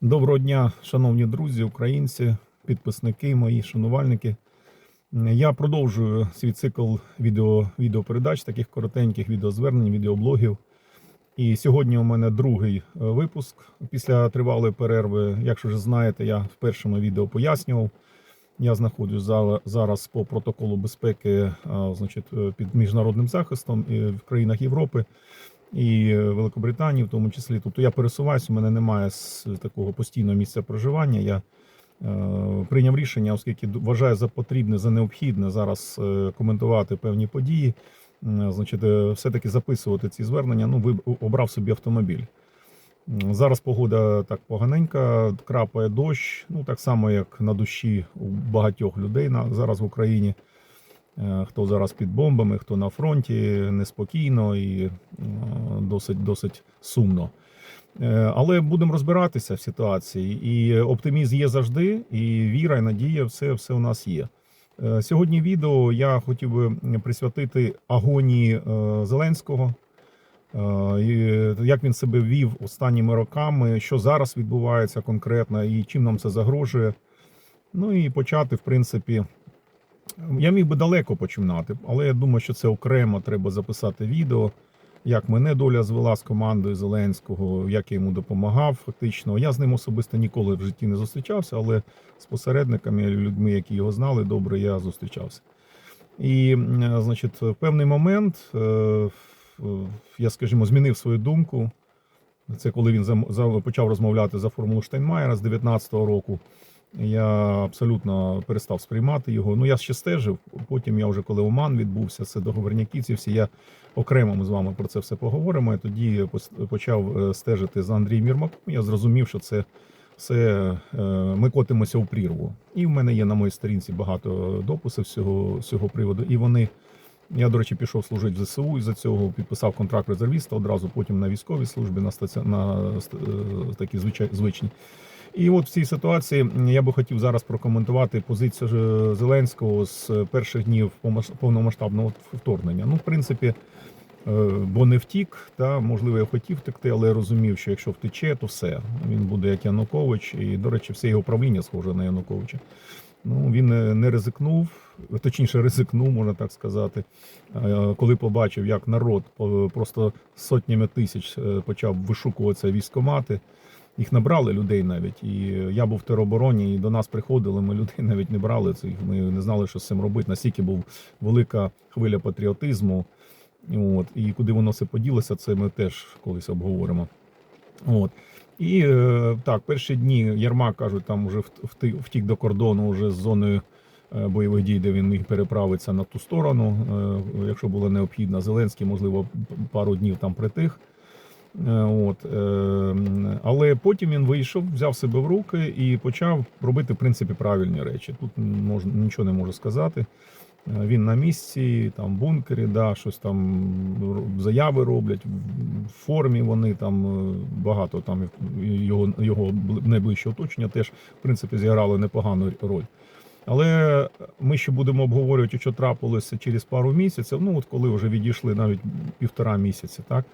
Доброго дня, шановні друзі, українці, підписники, мої шанувальники. Я продовжую свій цикл відео, відеопередач, таких коротеньких відеозвернень, відеоблогів. І сьогодні у мене другий е, випуск після тривалої перерви. Якщо вже знаєте, я в першому відео пояснював. Я знаходжусь зараз по протоколу безпеки значить, е, під міжнародним захистом в країнах Європи і Великобританії, в тому числі. Тобто я пересуваюся, у мене немає такого постійного місця проживання. Я е, прийняв рішення, оскільки вважаю за потрібне, за необхідне зараз е, коментувати певні події. Значить, е, все-таки записувати ці звернення. Ну, ви обрав собі автомобіль. Зараз погода так поганенька, крапає дощ, ну так само, як на душі у багатьох людей на, зараз в Україні. Е, Хто зараз під бомбами, хто на фронті, неспокійно і е, досить, досить сумно. Е, Але будемо розбиратися в ситуації. І оптимізм є завжди, і віра, і надія, все, все у нас є. Сьогодні відео я хотів би присвятити агонії Зеленського. Як він себе вів останніми роками, що зараз відбувається конкретно і чим нам це загрожує. Ну і почати, в принципі, я міг би далеко починати, але я думаю, що це окремо треба записати відео, як мене доля звела з командою Зеленського, як я йому допомагав. Фактично, я з ним особисто ніколи в житті не зустрічався, але з посередниками, людьми, які його знали, добре, я зустрічався. І, значить, в певний момент е, я, скажімо, змінив свою думку. Це коли він почав розмовляти за формулу Штайнмаєра з 19-го року. Я абсолютно перестав сприймати його. Ну я ще стежив. Потім я вже коли Оман відбувся, це договорняки. Ці всі я окремо ми з вами про це все поговоримо. І тоді почав е, стежити за Андрієм Єрмаком. Я зрозумів, що це все е, ми котимося у прірву. І в мене є на моїй сторінці багато дописів цього, цього приводу. І вони. Я, до речі, пішов служити в ЗСУ із-за цього, підписав контракт резервіста одразу, потім на військовій службі, на, стаці... на е, такі звичай... звичні. І от в цій ситуації я би хотів зараз прокоментувати позицію е, Зеленського з перших днів повномасштабного вторгнення. Ну, в принципі, е, бо не втік, та можливо, я хотів втекти, але я розумів, що якщо втече, то все. Він буде як Янукович, і, до речі, все його правління схоже на Януковича. Ну, він е, не ризикнув, точніше, ризикнув, можна так сказати. Е, Коли побачив, як народ е, просто сотнями тисяч е, почав вишукуватися військомати. Їх набрали людей навіть. І я був в теробороні, і до нас приходили. Ми людей навіть не брали цих. Ми не знали, що з цим робити. Настільки був велика хвиля патріотизму. От, і куди воно все поділося, це ми теж колись обговоримо. От. І е, так, перші дні Єрмак кажуть, там вже втік до кордону вже з зоною е, бойових дій, де він міг переправитися на ту сторону, е, якщо було необхідно. Зеленський, можливо, пару днів там притих. Е, От, е, але потім він вийшов, взяв себе в руки і почав робити в принципі правильні речі. Тут можна нічого не можу сказати. Е, Він на місці, там в бункері, да, щось там заяви роблять в- формі. Вони там багато там його його найближче оточення теж в принципі зіграли непогану роль. Але ми ще будемо обговорювати, що трапилося через пару місяців. Ну от коли вже відійшли навіть півтора місяці, так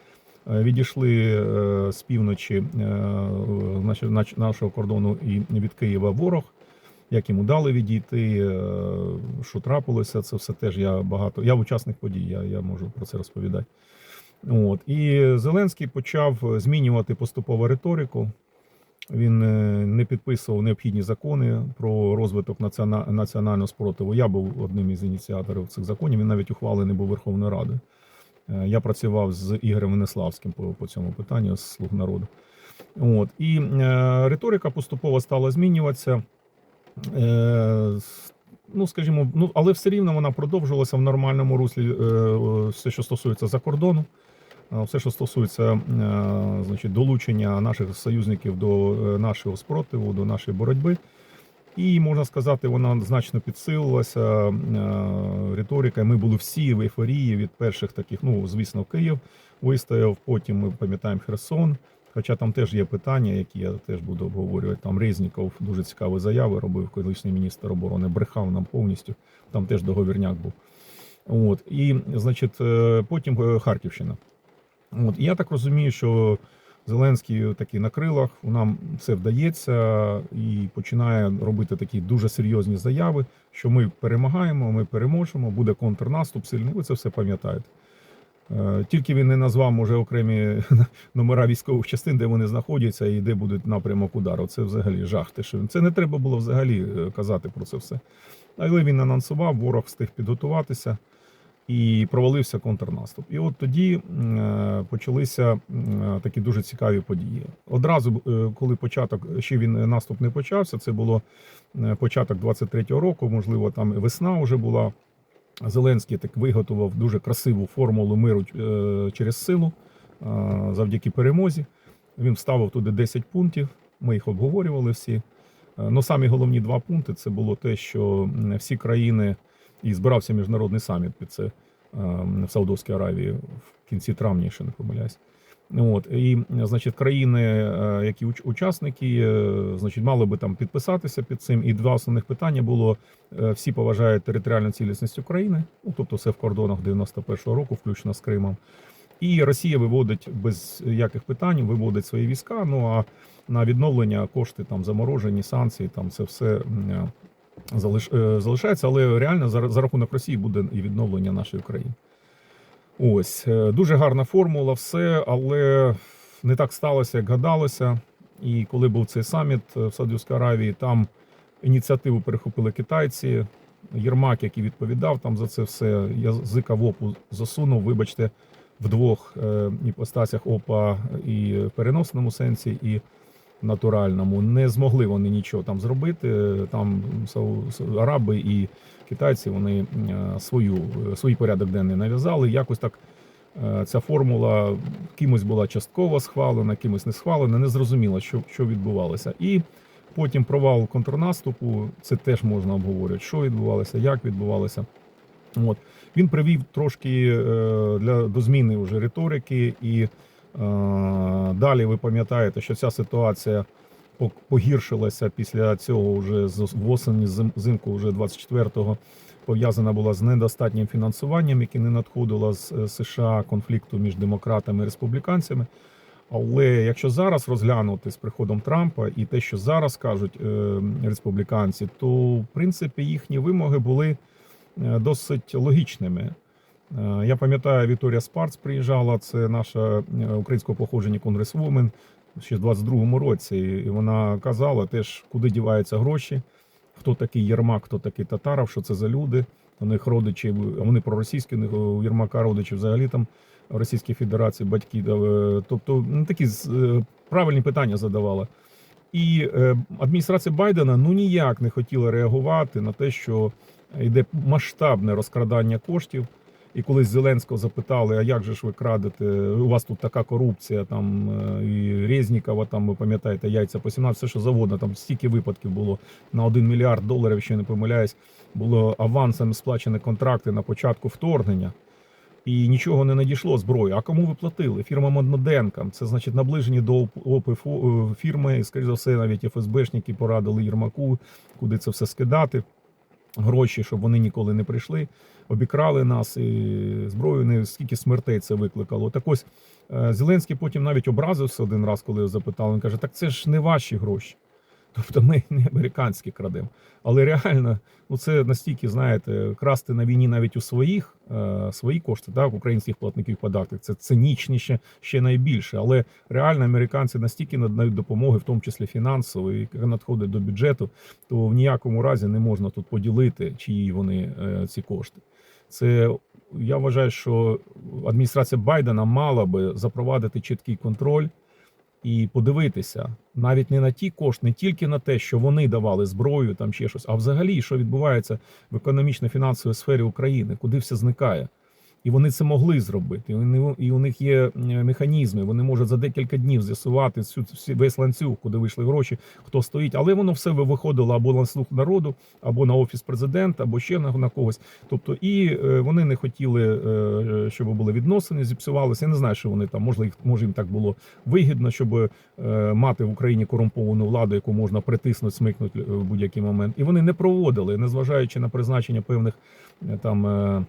відійшли е, з півночі е, нашого кордону і від Києва ворог. Як йому дали відійти, е, що трапилося, це все теж я багато. Я учасник подій, я, я можу про це розповідати. От. І Зеленський почав змінювати поступово риторику. Він е, не підписував необхідні закони про розвиток національного спротиву. Я був одним із ініціаторів цих законів. Він навіть ухвалений був Верховною Радою. Е, Я працював з Ігорем Венеславським по, по цьому питанню з слуг народу. От. І е, риторика поступово стала змінюватися. Е, ну, скажімо, ну, але все рівно вона продовжувалася в нормальному руслі, е, все, що стосується за кордону. Е, Все, що стосується е, значить, долучення наших союзників до е, нашого спротиву, до нашої боротьби. І можна сказати, вона значно підсилилася. е, Риторика. Ми були всі в ейфорії від перших таких. Ну, звісно, Київ вистояв. Потім ми пам'ятаємо Херсон. Хоча там теж є питання, які я теж буду обговорювати. Там Резніков дуже цікаві заяви робив, колишній міністр оборони, брехав нам повністю. Там теж договірняк був. От і значить, е, потім е, Харківщина. От я так розумію, що Зеленський такий на крилах, нам все вдається і починає робити такі дуже серйозні заяви, що ми перемагаємо, ми переможемо, буде контрнаступ сильний. Ви це все пам'ятаєте. Е, Тільки він не назвав може окремі номера військових частин, де вони знаходяться і де буде напрямок удару. Це взагалі жах. Те, що він- це не треба було взагалі е, казати про це все. Але він анонсував, ворог встиг підготуватися і провалився контрнаступ. І от тоді е, почалися е, такі дуже цікаві події. Одразу, е, коли початок ще він наступ не почався, це було початок 23-го року, можливо, там весна вже була. Зеленський так виготовив дуже красиву формулу миру через силу завдяки перемозі. Він вставив туди 10 пунктів. Ми їх обговорювали всі. Ну, самі головні два пункти це було те, що всі країни і збирався міжнародний саміт під це е, в Саудовській Аравії в кінці травня, якщо не помиляюсь. От і значить, країни, е, які уч- учасники, е, значить, мали би там підписатися під цим. І два основних питання було: е, всі поважають територіальну цілісність України, ну тобто все в кордонах 91-го року, включно з Кримом. І Росія виводить без яких питань, виводить свої війська. Ну а на відновлення кошти там заморожені, санкції, там це все залишається, але реально за, рахунок Росії буде і відновлення нашої країни. Ось е, дуже гарна формула, все, але не так сталося, як гадалося. І коли був цей саміт е, в Саудівській Аравії, там ініціативу перехопили китайці. Єрмак, який відповідав там за це все, язика в опу засунув, вибачте, в двох е, іпостасях опа і переносному сенсі, і натуральному. Не змогли вони нічого там зробити. Там араби і китайці вони е, свою, свій порядок денний нав'язали. Якось так е, ця формула кимось була частково схвалена, кимось не схвалена. Не зрозуміло, що, що відбувалося. І потім провал контрнаступу. Це теж можна обговорювати, що відбувалося, як відбувалося. От він привів трошки е, для до зміни вже риторики, і е, далі ви пам'ятаєте, що ця ситуація по- погіршилася після цього вже з восені зим- взимку вже 24-го пов'язана була з недостатнім фінансуванням, яке не надходило з е, США конфлікту між демократами і республіканцями. Але якщо зараз розглянути з приходом Трампа і те, що зараз кажуть е, республіканці, то в принципі їхні вимоги були е, досить логічними. Е, Я пам'ятаю, Вікторія Спарц приїжджала, це наша е, українського походження конгресвумен ще в 22-му році. І вона казала теж, куди діваються гроші, хто такий Єрмак, хто такий Татаров, що це за люди. У них родичі, вони проросійські, у Єрмака родичі взагалі там в Російській Федерації батьки. е, Тобто ну, такі правильні питання задавала. І адміністрація Байдена ну ніяк не хотіла реагувати на те, що йде масштабне розкрадання коштів. І колись Зеленського запитали, а як же ж ви крадете? У вас тут така корупція, там е, і Резнікова, там ви пам'ятаєте, яйця по 17, все що завгодно. Там стільки випадків було на 1 мільярд доларів, якщо не помиляюсь, було авансами сплачені контракти на початку вторгнення. І нічого не надійшло зброї. А кому ви платили? Фірмам одноденкам. Це значить наближені до ОП- ОП фо- е, фірми. І, скоріш за все, навіть ФСБшники порадили Єрмаку, куди це все скидати. Гроші, щоб вони ніколи не прийшли, обікрали нас і зброю не скільки смертей це викликало. Так ось е, Зеленський потім навіть образився один раз, коли його запитали. Він каже: Так це ж не ваші гроші. Тобто ми не американські крадемо. Але реально, ну це настільки, знаєте, красти на війні навіть у своїх е, свої кошти, так, українських платників податків, це цинічніше ще найбільше. Але реально американці настільки надають допомоги, в тому числі фінансової, яка надходить до бюджету, то в ніякому разі не можна тут поділити, чиї вони е, ці кошти. Це я вважаю, що адміністрація Байдена мала би запровадити чіткий контроль і подивитися навіть не на ті кошти, не тільки на те, що вони давали зброю, там ще щось, а взагалі, що відбувається в економічно-фінансовій сфері України, куди все зникає. І вони це могли зробити. І у них є механізми. Вони можуть за декілька днів з'ясувати весь ланцюг, куди вийшли гроші, хто стоїть. Але воно все виходило або на слух народу, або на офіс президента, або ще на, на когось. Тобто, і е, вони не хотіли, е, щоб були відносини, зіпсувалися. Я не знаю, що вони там може їх може їм так було вигідно, щоб е, мати в Україні корумповану владу, яку можна притиснути, смикнути в будь-який момент. І вони не проводили, незважаючи на призначення певних там.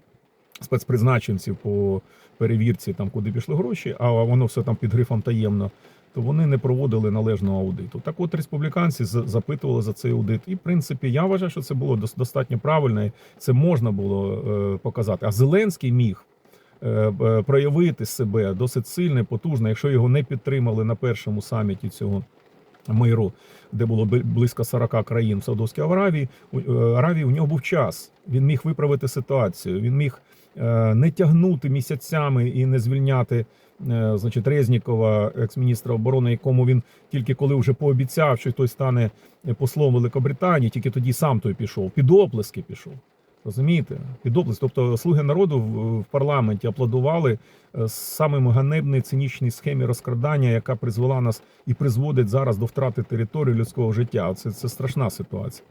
Спецпризначенців по перевірці, там куди пішли гроші, а воно все там під грифом таємно. то вони не проводили належного аудиту. Так от республіканці запитували за цей аудит. І в принципі я вважаю, що це було дос- достатньо правильно, це можна було е, показати. А Зеленський міг. е, е, Проявити себе досить сильно потужно, якщо його не підтримали на першому саміті цього миру, де було бли- близько 40 країн в Саудовській Аравії. Аравії у нього був час. Він міг виправити ситуацію. Він міг не тягнути місяцями і не звільняти. е, Значить, Резнікова, екс-міністра оборони, якому він тільки коли вже пообіцяв, що той стане послом Великобританії, тільки тоді сам той пішов. Під оплески пішов. Розумієте? Під оплески. Тобто слуги народу в, в парламенті аплодували е, самим ганебній цинічній схемі розкрадання, яка призвела нас і призводить зараз до втрати території людського життя. Це, це страшна ситуація.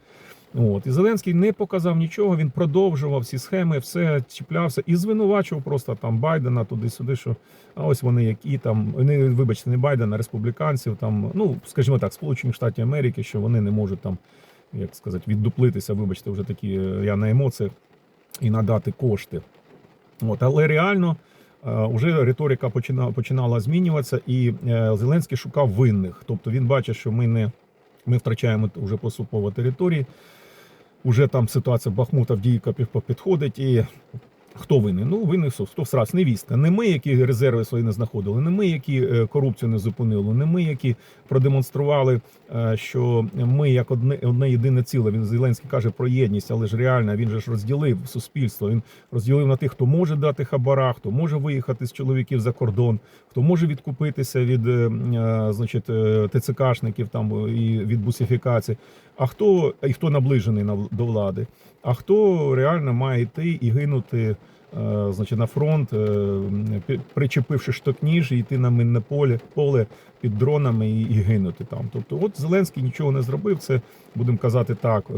От і Зеленський не показав нічого. Він продовжував ці схеми, все чіплявся і звинувачував просто там Байдена туди-сюди. Що а ось вони які там не вибачте, не Байдена, республіканців, там ну скажімо так, Сполучені Штати Америки, що вони не можуть там, як сказати, віддуплитися. Вибачте, вже такі е, я на емоціях і надати кошти. От, але реально е, вже риторика починала, починала змінюватися, і е, Зеленський шукав винних. Тобто він бачить, що ми не ми втрачаємо вже поступово території. Уже там ситуація Бахмута в пі- підходить, і хто винен? Ну, винен хто? Всраз? Невістка. Не ми, які резерви свої не знаходили, не ми, які е, корупцію не зупинили, не ми, які продемонстрували, е, що ми як одне, одне єдине ціле. Він Зеленський каже про єдність, але ж реально він же ж розділив суспільство. Він розділив на тих, хто може дати хабара, хто може виїхати з чоловіків за кордон, хто може відкупитися від е, значить, ТЦКшників там і від бусифікації, а хто і хто наближений на- до влади, а хто реально має йти і гинути. е, Значить, на фронт, е, причепивши штокніж, і йти на минне поле, поле під дронами і, і гинути там. Тобто, от Зеленський нічого не зробив. Це будемо казати так, е,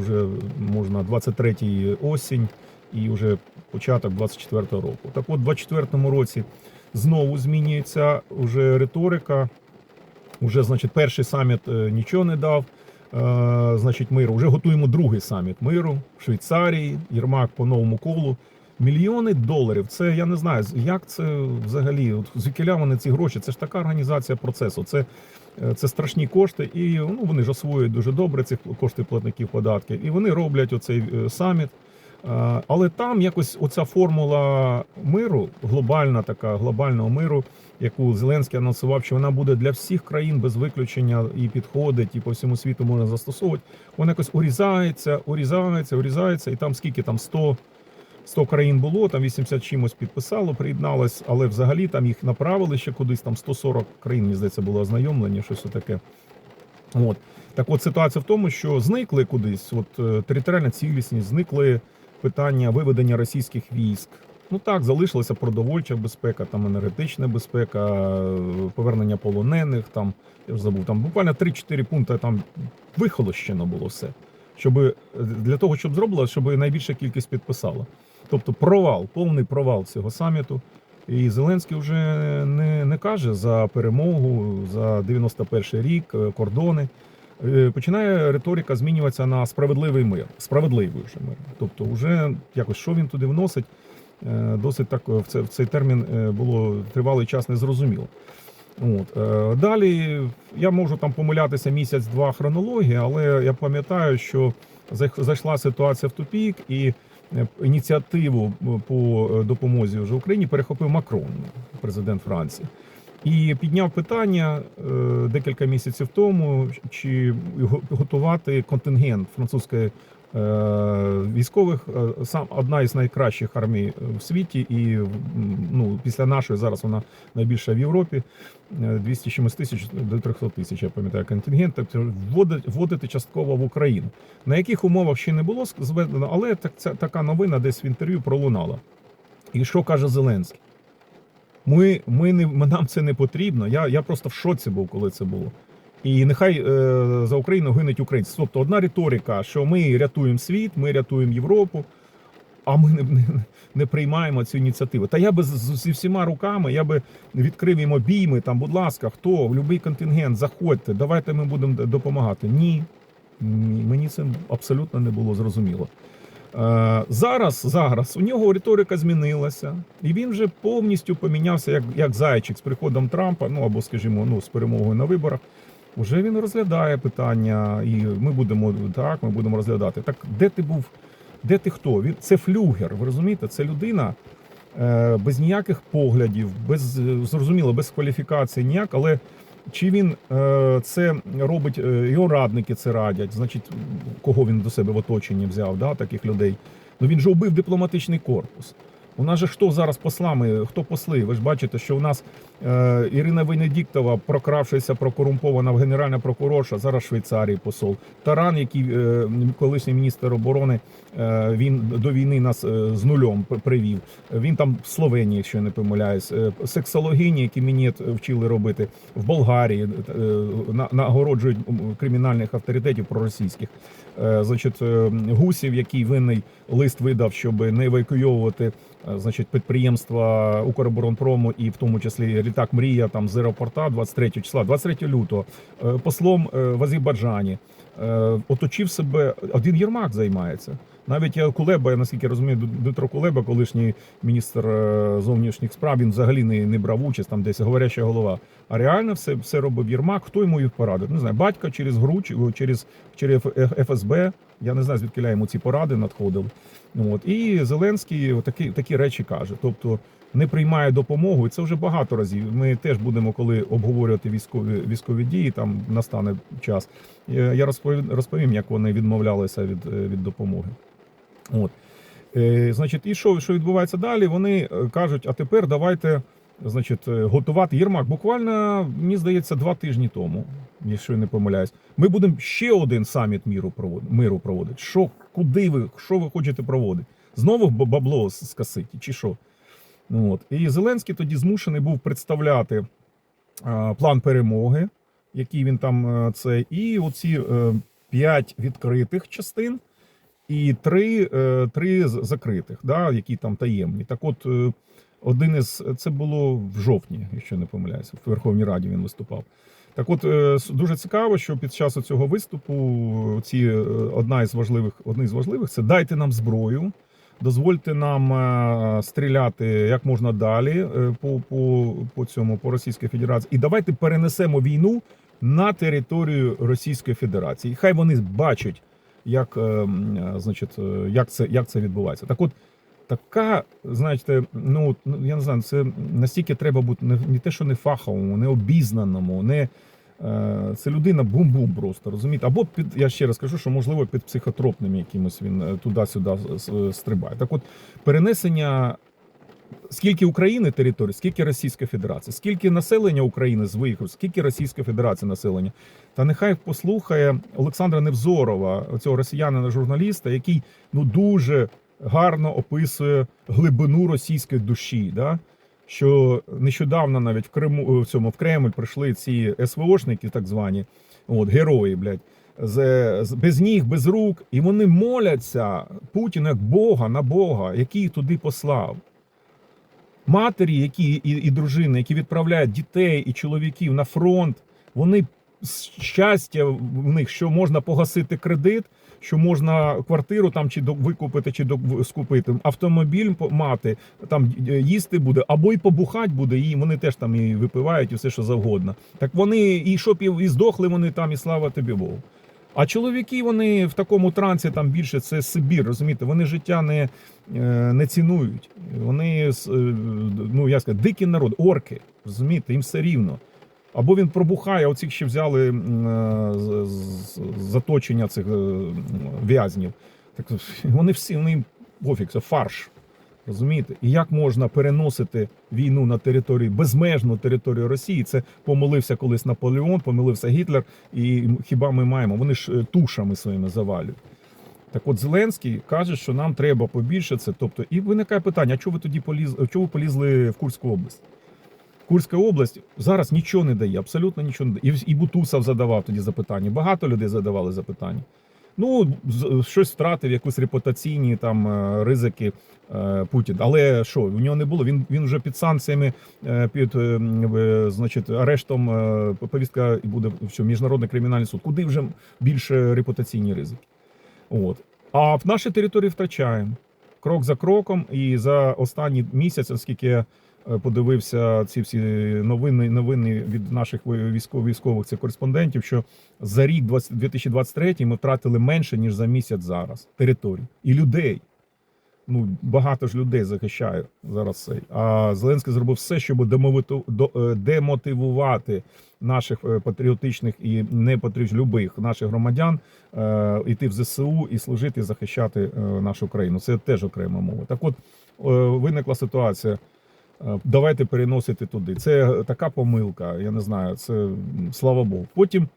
вже можна 23-й осінь і вже початок 24-го року. Так от, в 24-му році знову змінюється вже риторика. Уже, значить, перший саміт нічого не дав. Е, значить, миру. Вже готуємо другий саміт миру в Швейцарії. Єрмак по новому колу. Мільйони доларів. Це я не знаю, як це взагалі. От звідкіля вони ці гроші. Це ж така організація процесу. Це, е, це страшні кошти, і ну вони ж освоюють дуже добре ці кошти платників податків. І вони роблять оцей е, саміт. Е, Але там якось оця формула миру, глобальна така глобального миру, яку Зеленський анонсував, що вона буде для всіх країн без виключення і підходить, і по всьому світу можна застосовувати. Вона якось урізається, урізається, урізається, і там скільки там 100, 100 країн було, там 80 чимось підписало, приєдналось, але взагалі там їх направили ще кудись. Там 140 країн, мені здається, було ознайомлення, щось таке. От так, от ситуація в тому, що зникли кудись, от е, територіальна цілісність, зникли питання виведення російських військ. Ну так, залишилася продовольча безпека, там енергетична безпека, повернення полонених. Там я вже забув, там буквально 3-4 пункти там вихолощено було все. Щоб для того, щоб зробило, щоб найбільша кількість підписала. Тобто провал, повний провал цього саміту. І Зеленський вже не, не каже за перемогу, за 91 рік, е, кордони. Е, Починає риторика змінюватися на справедливий мир, справедливий вже мир. Тобто, вже якось що він туди вносить, е, досить так в це- в цей термін е, було тривалий час незрозуміло. От. е, Далі я можу там помилятися місяць-два хронології, але я пам'ятаю, що зайшла ситуація в тупік, і е, ініціативу по е, допомозі вже Україні перехопив Макрон, президент Франції. І підняв питання е, декілька місяців тому, чи готувати контингент французької е, військових. Е, Сам одна із найкращих армій в світі, і ну, після нашої зараз вона найбільша в Європі. Е, 200 чимось тисяч до 300 тисяч, я пам'ятаю, контингент, тобто вводити частково в Україну. На яких умовах ще не було зведено, але так, ця, така новина десь в інтерв'ю пролунала. І що каже Зеленський? Ми, ми не, нам це не потрібно. Я, я просто в шоці був, коли це було. І нехай е, за Україну гинуть українці. Тобто одна риторика, що ми рятуємо світ, ми рятуємо Європу, а ми не, не, не приймаємо цю ініціативу. Та я би зі всіма руками я би відкрив їм обійми, там, будь ласка, хто, в будь-який контингент, заходьте, давайте ми будемо допомагати. Ні, мені це абсолютно не було зрозуміло. Е, Зараз, зараз у нього риторика змінилася, і він вже повністю помінявся як, як зайчик з приходом Трампа, ну або, скажімо, ну, з перемогою на виборах. Уже він розглядає питання, і ми будемо так, ми будемо розглядати. Так де ти був? Де ти хто? Він це флюгер. Ви розумієте? Це людина е, без ніяких поглядів, без е, зрозуміло, без кваліфікації ніяк, але чи він е, це робить, е, його радники це радять, значить, кого він до себе в оточенні взяв, да, таких людей. Ну він же убив дипломатичний корпус. У нас же хто зараз послами, хто посли? Ви ж бачите, що у нас е, Ірина Венедіктова, прокравшися прокорумпована в генеральна прокурорша, зараз Швейцарії посол. Таран, який е, колишній міністр оборони, е, він до війни нас е, з нульом привів. Він там в Словенії, якщо я не помиляюсь, Е, сексологині, які мені вчили робити в Болгарії, е, на- нагороджують кримінальних авторитетів проросійських. Е, Значить, е, гусів, який винний лист видав, щоб не евакуйовувати значить, підприємства Укроборонпрому і в тому числі літак Мрія там з аеропорта 23 числа, 23 лютого, е, послом е, в Азербайджані. е, Оточив себе один Єрмак займається. Навіть Кулеба, я наскільки розумію, Дмитро Кулеба, колишній міністр е, зовнішніх справ, він взагалі не, не брав участь там десь говоряща голова. А реально все, все робив Єрмак. Хто йому їх порадив? Не знаю, батько через ГРУ, через, через ФСБ. Я не знаю, звідки йому ці поради надходили. Ну, От. І Зеленський такі, такі речі каже. Тобто не приймає допомогу, і це вже багато разів. Ми теж будемо, коли обговорювати військові військові дії, там настане час. Я розповім, розповім, як вони відмовлялися від, е, від допомоги. От. Е, значить, і що, що відбувається далі? Вони е, кажуть, а тепер давайте значить, е, готувати Єрмак. Буквально, мені здається, два тижні тому, якщо я не помиляюсь, ми будемо ще один саміт міру миру проводити. Що, куди ви, що ви хочете проводити? Знову бабло скасити, чи що? Ну, от. І Зеленський тоді змушений був представляти а, план перемоги, який він там е, це, і оці е, п'ять відкритих частин і три, е, три закритих, да, які там таємні. Так от, е, один із це було в жовтні, якщо не помиляюся, в Верховній Раді він виступав. Так от е, дуже цікаво, що під час цього виступу ці е, одна із важливих, одне з важливих це дайте нам зброю, дозвольте нам е, стріляти як можна далі е, по, по, по цьому по Російській Федерації, і давайте перенесемо війну на територію Російської Федерації. І хай вони бачать, як, е, м, е, значить, е, як це як це відбувається. Так от. Така, знаєте, ну ну, я не знаю, це настільки треба бути не, не те, що не фаховому, не обізнаному, не е, це людина бум-бум просто розумієте. Або під я ще раз кажу, що можливо під психотропним якимось він е, туди-сюди с- стрибає. Так, от перенесення. Скільки України територій, скільки Російська Федерація, скільки населення України з виїхав, скільки Російська Федерація населення. Та нехай послухає Олександра Невзорова, цього росіянина журналіста, який ну дуже гарно описує глибину російської душі. Да? Що нещодавно навіть в Криму в цьому в Кремль прийшли ці СВОшники, так звані, от герої, блядь, з, з без ніг, без рук, і вони моляться Путіну як Бога на Бога, який їх туди послав. Матері, які і, і дружини, які відправляють дітей і чоловіків на фронт, вони щастя в них, що можна погасити кредит, що можна квартиру там чи викупити, чи скупити, автомобіль мати, там їсти буде, або й побухать буде, і вони теж там і випивають, і все що завгодно. Так вони і щоб і, і здохли вони там, і слава тобі Богу. А чоловіки вони в такому трансі там більше це Сибір, розумієте, вони життя не, е, не цінують. Вони е, ну я скажу, дикий народ, орки, розумієте, їм все рівно. Або він пробухає, оцих ще взяли е, заточення цих е, в'язнів. Так вони всі вони пофіг, це фарш. Розумієте? І як можна переносити війну на територію, безмежну територію Росії? Це помилився колись Наполеон, помилився Гітлер, і хіба ми маємо? Вони ж е, тушами своїми завалюють. Так от Зеленський каже, що нам треба побільше це. Тобто, і виникає питання: а чого ви тоді полізли, чого ви полізли в Курську область? Курська область зараз нічого не дає, абсолютно нічого не дає. І, Бутусов задавав тоді запитання. Багато людей задавали запитання. Ну, щось втратив, якусь репутаційні там е, ризики е, Путін. Але що, у нього не було? Він, він вже під санкціями, е, під значить, арештом повістка і буде що, міжнародний кримінальний суд. Куди вже більше репутаційні ризики? От. А в нашій території втрачаємо крок за кроком. І за останній місяць, оскільки подивився ці всі новини, новини від наших військових військових цих кореспондентів, що за рік 20 2023 ми втратили менше ніж за місяць зараз територій і людей. Ну багато ж людей захищає зараз цей. А Зеленський зробив все, щоб е, демотивувати наших е, патріотичних і непатріотичних любих наших громадян е, йти в ЗСУ і служити, і захищати е, нашу країну. Це теж окрема мова. Так, от е, виникла ситуація. Е, Давайте переносити туди. Це така помилка. Я не знаю. Це слава Богу. Потім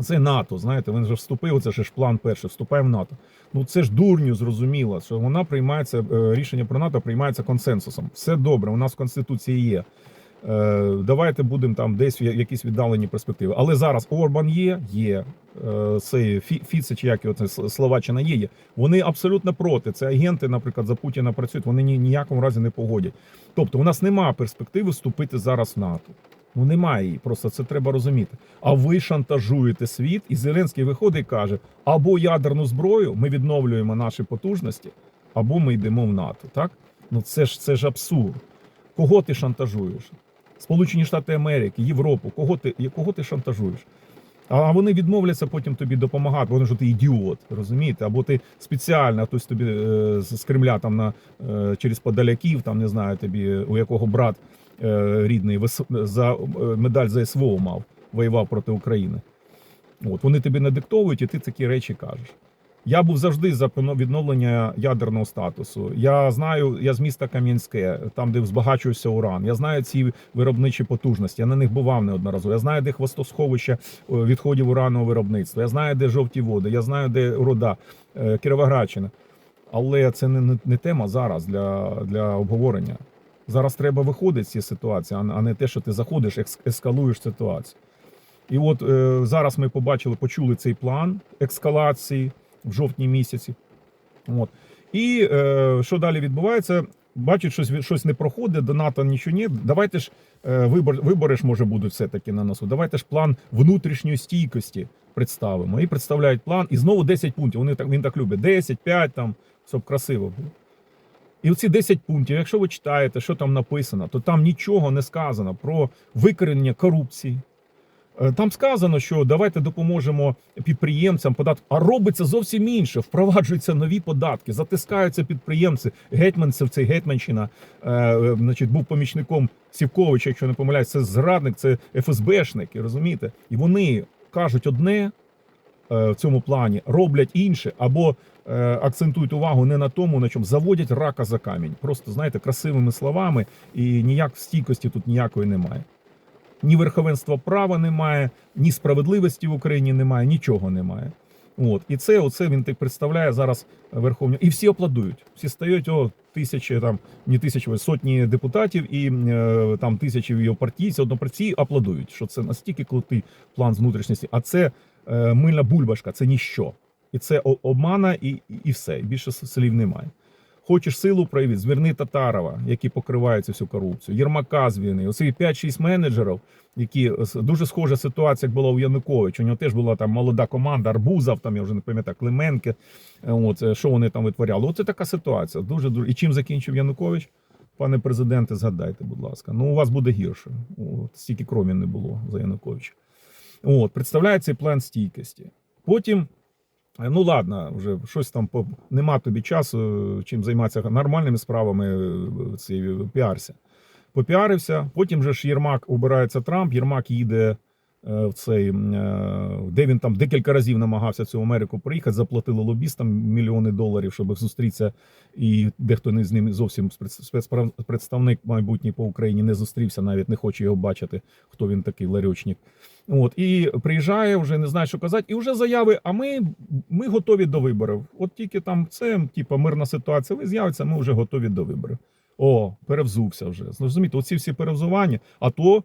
це НАТО. Знаєте, він вже вступив. Це ж план перший. Вступає в НАТО. Ну це ж дурню зрозуміло, що вона приймається е, рішення про НАТО приймається консенсусом. Все добре. У нас в конституції є. Е, Давайте будемо там десь в якісь віддалені перспективи. Але зараз Орбан є, є е, цей Фі- Фіце, чи як його це Словаччина є. є. Вони абсолютно проти. Це агенти, наприклад, за Путіна працюють. Вони ні ніякому разі не погодять. Тобто, у нас немає перспективи вступити зараз в НАТО. Ну немає її. Просто це треба розуміти. А ви шантажуєте світ, і Зеленський виходить і каже: або ядерну зброю, ми відновлюємо наші потужності, або ми йдемо в НАТО. Так ну це ж це ж абсурд. Кого ти шантажуєш? Сполучені Штати Америки, Європу, кого ти, кого ти шантажуєш? А вони відмовляться потім тобі допомагати, вони що ти ідіот, розумієте? Або ти спеціально хтось тобі е, з Кремля там на е, через подаляків, там не знаю тобі, у якого брат е, рідний вис- за е, медаль за СВО мав, воював проти України. От вони тобі не диктовують, і ти такі речі кажеш. Я був завжди за відновлення ядерного статусу. Я знаю, я з міста Кам'янське, там де збагачується уран. Я знаю ці виробничі потужності. Я на них бував неодноразово. Я знаю, де хвостосховище е, відходів уранного виробництва. Я знаю, де жовті води. Я знаю, де руда е, Кіровоградщина. Але це не, не, тема зараз для, для обговорення. Зараз треба виходити з цієї ситуації, а не- те, що ти заходиш, ескалуєш ситуацію. І от е, зараз ми побачили, почули цей план ескалації в жовтні місяці. От. І е, що далі відбувається? Бачать, щось, щось не проходить, до НАТО нічого ні. Давайте ж е, вибор, вибори ж може будуть все-таки на носу. Давайте ж план внутрішньої стійкості представимо. І представляють план. І знову 10 пунктів. Вони так, він так любить. 10, 5, там, щоб красиво було. І оці 10 пунктів, якщо ви читаєте, що там написано, то там нічого не сказано про викорення корупції. Е, Там сказано, що давайте допоможемо підприємцям податку, а робиться зовсім інше. Впроваджуються нові податки, затискаються підприємці. Гетьманцев, цей гетьманщина, е, е, значить, був помічником Сівковича, якщо не помиляюсь, це зрадник, це ФСБшники, розумієте? І вони кажуть одне е, в цьому плані, роблять інше, або е, акцентують увагу не на тому, на чому заводять рака за камінь. Просто знаєте, красивими словами, і ніяк стійкості тут ніякої немає. Ні верховенства права немає, ні справедливості в Україні немає, нічого немає. От і це, оце він так представляє зараз верховню. І всі аплодують. Всі стають о тисячі там, не тисячі, сотні депутатів і е, там тисячі його партійців, однопартійці аплодують, що це настільки крутий план з внутрішності. А це е, мильна бульбашка, це ніщо. І це обмана, і, і все. Більше слів немає. Хочеш силу проявити, зверни Татарова, які покривають всю корупцію. Єрмака звільни. Оці 5-6 менеджерів, які дуже схожа ситуація, як була у Януковича. У нього теж була там молода команда, Арбузов, там я вже не пам'ятаю, Клименки. Е, От е, що вони там витворяли. Оце така ситуація. Дуже дуже. І чим закінчив Янукович? Пане президенте, згадайте, будь ласка. Ну, у вас буде гірше. От, стільки крові не було за Януковича. От, представляє цей план стійкості. Потім. Е, Ну ладно, вже щось там по нема тобі часу, е, чим займатися нормальними справами. Ці піарся. Попіарився. Потім же ж Єрмак обирається Трамп. Єрмак їде е, в цей, е, де він там декілька разів намагався цю Америку приїхати, заплатили лобістам мільйони доларів, щоб зустрітися. І дехто не з ним зовсім спец- спецпредставник майбутній по Україні не зустрівся, навіть не хоче його бачити, хто він такий ларьочник. От і приїжджає, вже не знає, що казати, і вже заяви. А ми, ми готові до виборів. От тільки там це, типа, мирна ситуація. Ви з'явиться, ми вже готові до виборів. О, перевзувся вже. Зрозумієте, оці всі перевзування. А то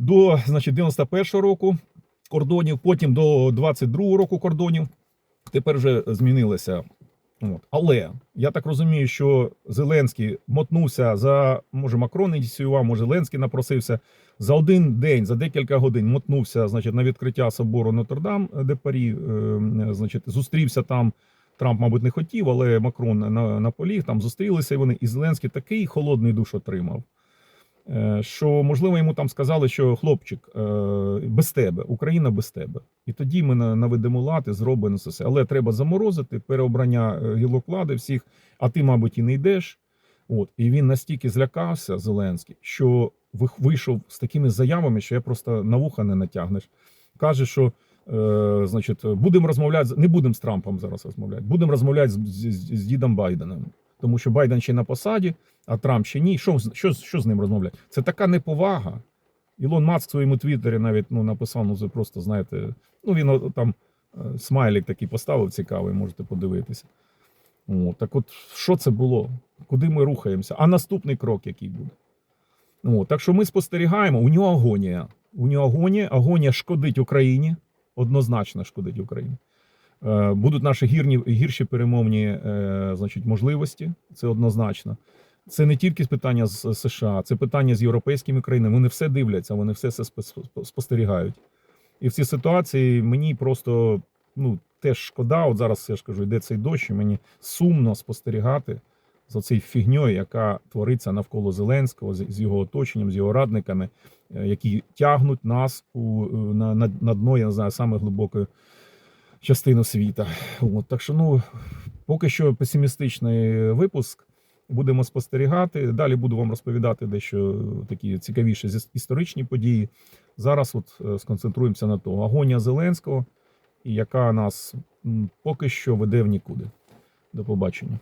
до значить, 91-го року кордонів, потім до 22-го року кордонів. Тепер вже змінилося. От. Але я так розумію, що Зеленський мотнувся за може Макрон ініціював, може Зеленський напросився за один день, за декілька годин мотнувся значить, на відкриття собору Нотр-Дам де Парі, е, значить, зустрівся там Трамп, мабуть, не хотів, але Макрон на, наполіг, там зустрілися і вони, і Зеленський такий холодний душ отримав. Е, Що можливо йому там сказали, що хлопчик е, без тебе, Україна без тебе. І тоді ми на- наведемо лад і зробимо це все. Але треба заморозити переобрання е, гілок влади всіх, а ти, мабуть, і не йдеш. От і він настільки злякався, Зеленський, що вийшов з такими заявами, що я просто на вуха не натягнеш. Каже, що е, значить, будемо розмовляти не будемо з Трампом зараз розмовляти. Будемо розмовляти з, з, з, з дідом Байденом, тому що Байден ще на посаді, а Трамп ще ні. Що, що, що з ним розмовляти? Це така неповага. Ілон Маск в своєму твіттері навіть ну, написав, ну просто знаєте, ну він там е, смайлик такий поставив цікавий, можете подивитися. О, так от, що це було? Куди ми рухаємося? А наступний крок який буде? О, так що ми спостерігаємо, у нього агонія. У нього агонія, агонія шкодить Україні, однозначно шкодить Україні. Е, Будуть наші гірні, гірші перемовні е, значить, можливості, це однозначно. Це не тільки питання з США, це питання з європейськими країнами. Вони все дивляться, вони все це спостерігають. І в цій ситуації мені просто ну, теж шкода. От зараз я ж кажу, йде цей дощ, і мені сумно спостерігати за цією фігньою, яка твориться навколо Зеленського, з його оточенням, з його радниками, е, які тягнуть нас у, на, на, на дно, я не знаю, саме глибокої частини світа. От, так що, ну, поки що песимістичний випуск. Будемо спостерігати. Далі буду вам розповідати дещо такі цікавіші історичні події. Зараз от е, сконцентруємося на тому. Агонія Зеленського, яка нас поки що веде в нікуди. До побачення.